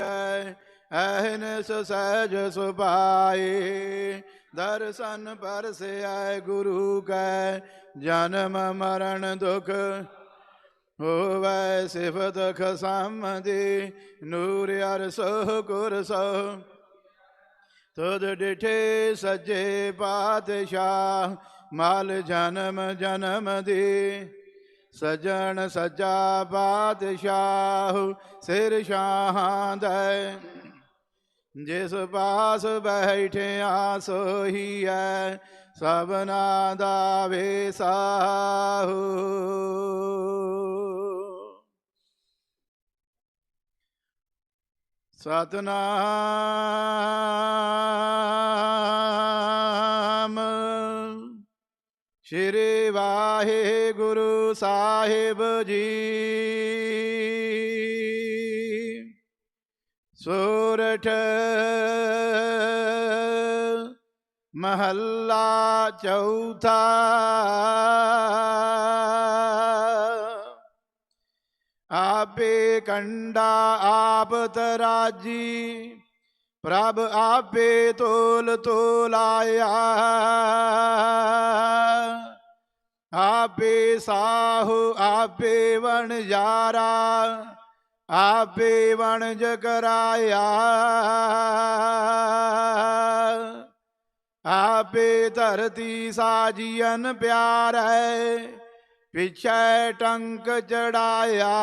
ਐ ਐਹਨਸ ਸਹਿਜ ਸੁਭਾਏ। ਦਰਸ਼ਨ ਪਰਸਿਐ ਗੁਰੂ ਕੈ, ਜਨਮ ਮਰਨ ਦੁਖ ਹੋਵੈ ਸਿਫਤ ਖਸਮਦੀ। ਨੂਰ ਅਰਸੋ ਕੁਰਸੋ ਤੁਧ ਡਿਠੇ ਸੱਜੇ ਪਾਤਸ਼ਾਹ, ਮਾਲ ਜਨਮ ਜਨਮ ਦੀ। ਸਜਣ ਸਜਾ ਪਾਤਸ਼ਾਹ ਸਿਰ ਸ਼ਾਹਾਂ ਦੇ ਜਿਸ ਪਾਸ ਬੈਠਿਆ ਸੋਈ ਐ ਸਭਨਾ ਦਾ ਵੇਸਾਹੂ ਸਤਨਾਮ ਸ਼੍ਰੀ ਵਾਹਿਗੁਰੂ ਸਾਹਿਬ ਜੀ। ਸੂਰਠ ਮਹੱਲਾ ਚੌਥਾ। ਆਪੇ ਕੰਡਾ ਆਪ ਤਰਾਜੀ, ਪ੍ਰਭ ਆਪੇ ਤੋਲ ਤੋਲਾਇਆ। ਆਪੇ ਸਾਹੂ, ਆਪੇ ਵਣ ਜਾਰਾ, ਆਪੇ ਵਣਜ ਕਰਾਇਆ ਆਪੇ ਧਰਤੀ ਸਾਜੀਨ ਪਿਆਰੈ, ਪਿਛੈ ਟੰਕ ਚੜਾਇਆ।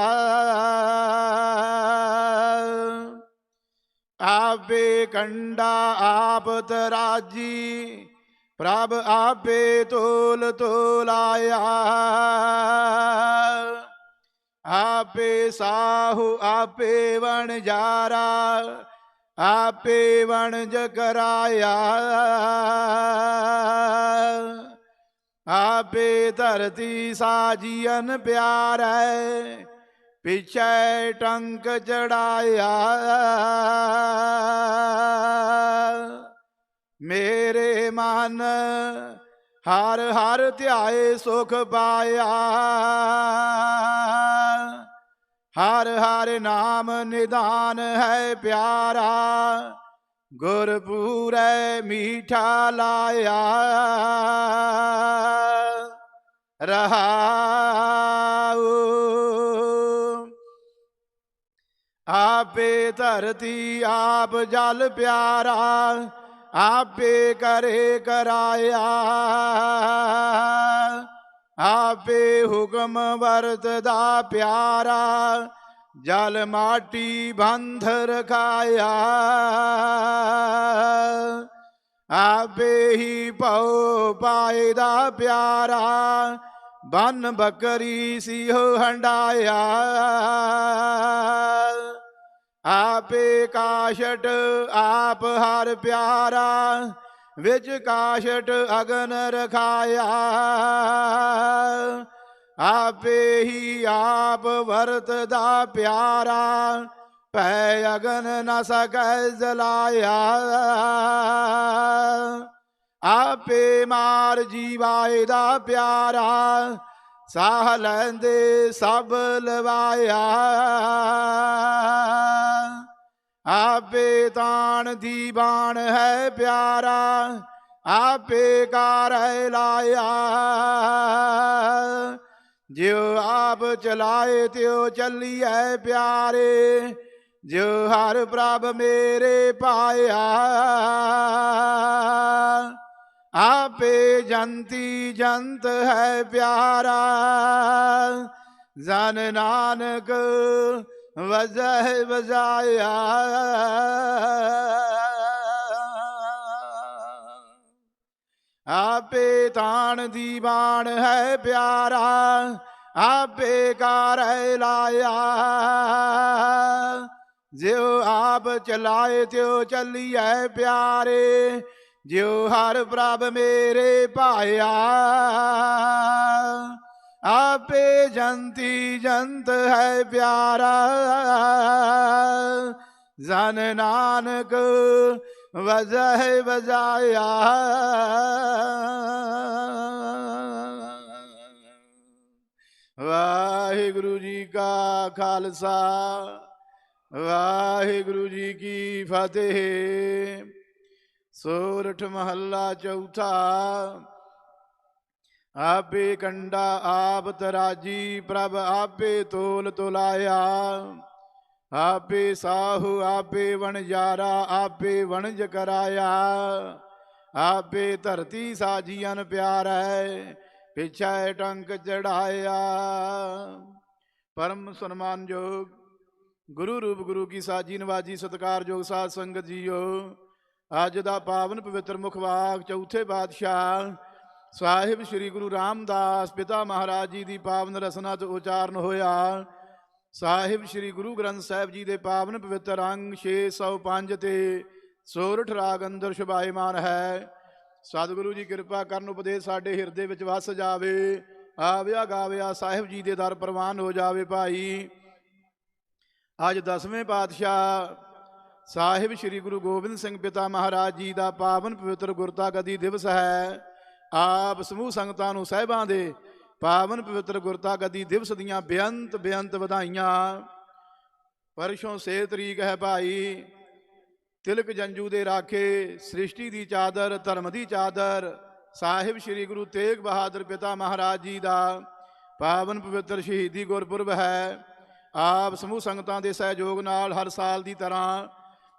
ਆਪੇ ਕੰਡਾ ਆਪ ਤਰਾਜੀ ਪ੍ਰਭ ਆਪੇ ਤੋਲ ਤੋਲਾਇਆ। ਆਪੇ ਸਾਹੂ ਆਪੇ ਵਣ ਜਾਰਾ, ਆਪੇ ਵਣਜ ਕਰਾਇਆ ਆਪੇ ਧਰਤੀ ਸਾਜੀਨ ਪਿਆਰੈ, ਪਿਛੈ ਟੰਕ ਚੜਾਇਆ। ਮੇਰੇ ਮਨ ਹਰ ਹਰ ਧਿਆਏ ਸੁਖ ਪਾਇਆ। ਹਰ ਹਰ ਨਾਮ ਨਿਦਾਨ ਹੈ ਪਿਆਰਾ, ਗੁਰਪੂਰੈ ਮੀਠਾ ਲਾਇਆ। ਰਹਾਉ, ਆਪੇ ਧਰਤੀ ਆਪ ਜਲ ਪਿਆਰਾ। ਆਪੇ ਕਰੇ ਕਰਾਇਆ। ਆਪੇ ਹੁਕਮ ਵਰਤਦਾ ਪਿਆਰਾ। ਜਲ ਮਾਟੀ ਬੰਧ ਰਖਾਇਆ ਆਪੇ ਹੀ ਪਉ ਪਾਇਦਾ ਪਿਆਰਾ। ਬਨ ਬੱਕਰੀ ਸਿਓ ਹੰਡਾਇਆ। ਆਪੇ ਕਾਸ਼ਟ ਆਪ ਹਰ ਪਿਆਰਾ, ਵਿੱਚ ਕਾਸ਼ਟ ਅਗਨ ਰਖਾਇਆ। ਆਪੇ ਹੀ ਆਪ ਵਰਤਦਾ ਪਿਆਰਾ, ਭੈ ਅਗਨ ਨ ਸਕੈ ਜਲਾਇਆ। ਆਪੇ ਮਾਰ ਜੀਵਾਏ ਦਾ ਪਿਆਰਾ ਸਾਹ ਲੈਂਦੇ ਸਭ ਲਵਾਇਆ। ਆਪੇ ਤਾਣ ਦੀ ਬਾਣ ਹੈ ਪਿਆਰਾ, ਆਪੇ ਕਾਰੈ ਲਾਇਆ। ਜਿਉ ਆਪ ਚਲਾਏ, ਤਿਉ ਚੱਲੀਐ ਪਿਆਰੇ, ਜਿਉ ਹਰ ਪ੍ਰਭ ਮੇਰੇ ਪਾਇਆ। ਆਪੇ ਜੰਤੀ ਜੰਤ ਹੈ ਪਿਆਰਾ। ਜਨ ਨਾਨਕ ਵਜ਼ਹਿ ਵਜਾਇਆ। ਆਪੇ ਤਾਣ ਦੀ ਬਾਣ ਹੈ ਪਿਆਰਾ, ਆਪੇ ਕਾਰੈ ਲਾਇਆ। ਜਿਉ ਆਪ ਚਲਾਏ ਤਿਉ ਚੱਲੀਐ ਪਿਆਰੇ ਜਿਉ ਹਰ ਪ੍ਰਭ ਮੇਰੇ ਭਾਇਆ। ਆਪੇ ਜੰਤੀ ਜੰਤ ਹੈ ਪਿਆਰਾ। ਜਨ ਨਾਨਕ ਵਜਹ ਵਜਾਇਆ। ਵਾਹਿਗੁਰੂ ਜੀ ਕਾ ਖਾਲਸਾ। ਵਾਹਿਗੁਰੂ ਜੀ ਕੀ ਫਤਿਹ। ਸੋਰਠ ਮਹੱਲਾ ਚੌਥਾ। ਆਪੇ ਕੰਡਾ ਆਪ ਤਰਾਜੀ ਪ੍ਰਭ ਆਪੇ ਤੋਲ ਤੁਲਾਇਆ। ਆਪੇ ਸਾਹੂ, ਆਪੇ ਵਣਜਾਰਾ ਆਪੇ ਵਣਜ ਕਰਾਇਆ। ਆਪੇ ਧਰਤੀ ਸਾਜੀਆਂ ਪਿਆਰੈ, ਪਿਛੈ ਟੰਕ ਚੜਾਇਆ। ਪਰਮ ਸਨਮਾਨਯੋਗ ਗੁਰੂ ਰੂਪ ਗੁਰੂ ਕੀ ਸਾਜੀ, ਨਵਾਜੀ ਸਤਕਾਰਯੋਗ ਸਾਧ ਸੰਗਤ ਜੀਓ ਅੱਜ ਦਾ ਪਾਵਨ ਪਵਿੱਤਰ ਮੁਖਵਾਕ ਚੌਥੇ ਪਾਤਸ਼ਾਹ ਸਾਹਿਬ ਸ੍ਰੀ ਗੁਰੂ ਰਾਮਦਾਸ ਪਿਤਾ ਮਹਾਰਾਜ ਜੀ ਦੀ ਪਾਵਨ ਰਸਨਾ ਤੋਂ ਉਚਾਰਨ ਹੋਇਆ। ਸਾਹਿਬ ਸ੍ਰੀ ਗੁਰੂ ਗ੍ਰੰਥ ਸਾਹਿਬ ਜੀ ਦੇ ਪਾਵਨ ਪਵਿੱਤਰ ਅੰਗ 605 ਤੇ ਸੋਰਠ ਰਾਗ ਅੰਦਰ ਸ਼ੁਭਾਇਮਾਨ ਹੈ। ਸਤਿਗੁਰੂ ਜੀ ਕਿਰਪਾ ਕਰਨ ਉਪਦੇਸ਼ ਸਾਡੇ ਹਿਰਦੇ ਵਿੱਚ ਵਸ ਜਾਵੇ। ਆਵਿਆ ਗਾਵਿਆ ਸਾਹਿਬ ਜੀ ਦੇ ਦਰ ਪ੍ਰਵਾਨ ਹੋ ਜਾਵੇ ਭਾਈ। ਅੱਜ ਦਸਵੇਂ ਪਾਤਸ਼ਾਹ ਸਾਹਿਬ ਸ੍ਰੀ ਗੁਰੂ ਗੋਬਿੰਦ ਸਿੰਘ ਪਿਤਾ ਮਹਾਰਾਜ ਜੀ ਦਾ ਪਾਵਨ ਪਵਿੱਤਰ ਗੁਰਤਾ ਗਦੀ ਦਿਵਸ ਹੈ। ਆਪ ਸਮੂਹ ਸੰਗਤਾਂ ਨੂੰ ਸਹਿਬਾਂ ਦੇ ਪਾਵਨ ਪਵਿੱਤਰ ਗੁਰਤਾ ਗਦੀ ਦਿਵਸ ਦੀਆਂ ਬੇਅੰਤ ਬੇਅੰਤ ਵਧਾਈਆਂ। ਪਰਸ਼ੋਂ ਸੇ ਤਰੀਕ ਹੈ ਭਾਈ, ਤਿਲਕ ਜੰਜੂ ਦੇ ਰਾਖੇ, ਸ੍ਰਿਸ਼ਟੀ ਦੀ ਚਾਦਰ, ਧਰਮ ਦੀ ਚਾਦਰ, ਸਾਹਿਬ ਸ੍ਰੀ ਗੁਰੂ ਤੇਗ ਬਹਾਦਰ ਪਿਤਾ ਮਹਾਰਾਜ ਜੀ ਦਾ ਪਾਵਨ ਪਵਿੱਤਰ ਸ਼ਹੀਦੀ ਗੁਰਪੁਰਬ ਹੈ। ਆਪ ਸਮੂਹ ਸੰਗਤਾਂ ਦੇ ਸਹਿਯੋਗ ਨਾਲ ਹਰ ਸਾਲ ਦੀ ਤਰ੍ਹਾਂ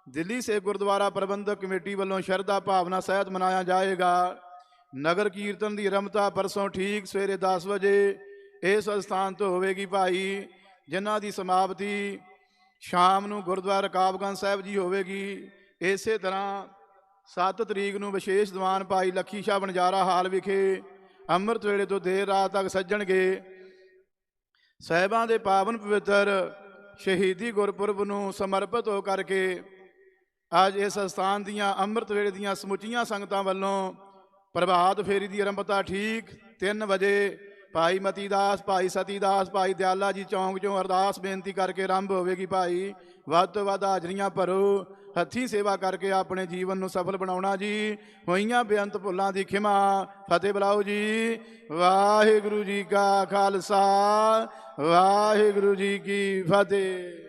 ਦਿੱਲੀ ਸੇ ਗੁਰਦੁਆਰਾ ਪ੍ਰਬੰਧਕ ਕਮੇਟੀ ਵੱਲੋਂ ਸ਼ਰਧਾ ਭਾਵਨਾ ਸਹਿਤ ਮਨਾਇਆ ਜਾਏਗਾ। ਨਗਰ ਕੀਰਤਨ ਦੀ ਰਮਤਾ ਪਰਸੋਂ ਠੀਕ ਸਵੇਰੇ 10 ਵਜੇ ਇਸ ਸਥਾਨ ਤੋਂ ਹੋਵੇਗੀ ਭਾਈ, ਜਿਨ੍ਹਾਂ ਦੀ ਸਮਾਪਤੀ ਸ਼ਾਮ ਨੂੰ ਗੁਰਦੁਆਰਾ ਕਾਬਗੰਜ ਸਾਹਿਬ ਜੀ ਹੋਵੇਗੀ। ਇਸੇ ਤਰ੍ਹਾਂ 7 ਤਰੀਕ ਨੂੰ ਵਿਸ਼ੇਸ਼ ਦੀਵਾਨ ਭਾਈ ਲੱਖੀ ਸ਼ਾਹ ਬਣਜਾਰਾ ਹਾਲ ਵਿਖੇ ਅੰਮ੍ਰਿਤ ਵੇਲੇ ਤੋਂ ਦੇਰ ਰਾਤ ਤੱਕ ਸੱਜਣਗੇ। ਸਾਹਿਬਾਂ ਦੇ ਪਾਵਨ ਪਵਿੱਤਰ ਸ਼ਹੀਦੀ ਗੁਰਪੁਰਬ ਨੂੰ ਸਮਰਪਿਤ ਹੋ ਕਰਕੇ ਅੱਜ ਇਸ ਸਥਾਨ ਦੀਆਂ ਅੰਮ੍ਰਿਤ ਵੇਲੇ ਦੀਆਂ ਸਮੁੱਚੀਆਂ ਸੰਗਤਾਂ ਵੱਲੋਂ ਪ੍ਰਭਾਤ ਫੇਰੀ ਦੀ ਆਰੰਭਤਾ ਠੀਕ 3 ਵਜੇ ਭਾਈ ਮਤੀ ਦਾਸ, ਭਾਈ ਸਤੀ ਦਾਸ, ਭਾਈ ਦਿਆਲਾ ਜੀ ਚੌਂਕ ਚੋਂ ਅਰਦਾਸ ਬੇਨਤੀ ਕਰਕੇ ਆਰੰਭ ਹੋਵੇਗੀ ਭਾਈ। ਵੱਧ ਤੋਂ ਵੱਧ ਹਾਜ਼ਰੀਆਂ ਭਰੋ, ਹੱਥੀਂ ਸੇਵਾ ਕਰਕੇ ਆਪਣੇ ਜੀਵਨ ਨੂੰ ਸਫਲ ਬਣਾਉਣਾ ਜੀ। ਹੋਈਆਂ ਬੇਅੰਤ ਭੁੱਲਾਂ ਦੀ ਖਿਮਾ, ਫਤਿਹ ਬੁਲਾਓ ਜੀ। ਵਾਹਿਗੁਰੂ ਜੀ ਕਾ ਖਾਲਸਾ, ਵਾਹਿਗੁਰੂ ਜੀ ਕੀ ਫਤਿਹ।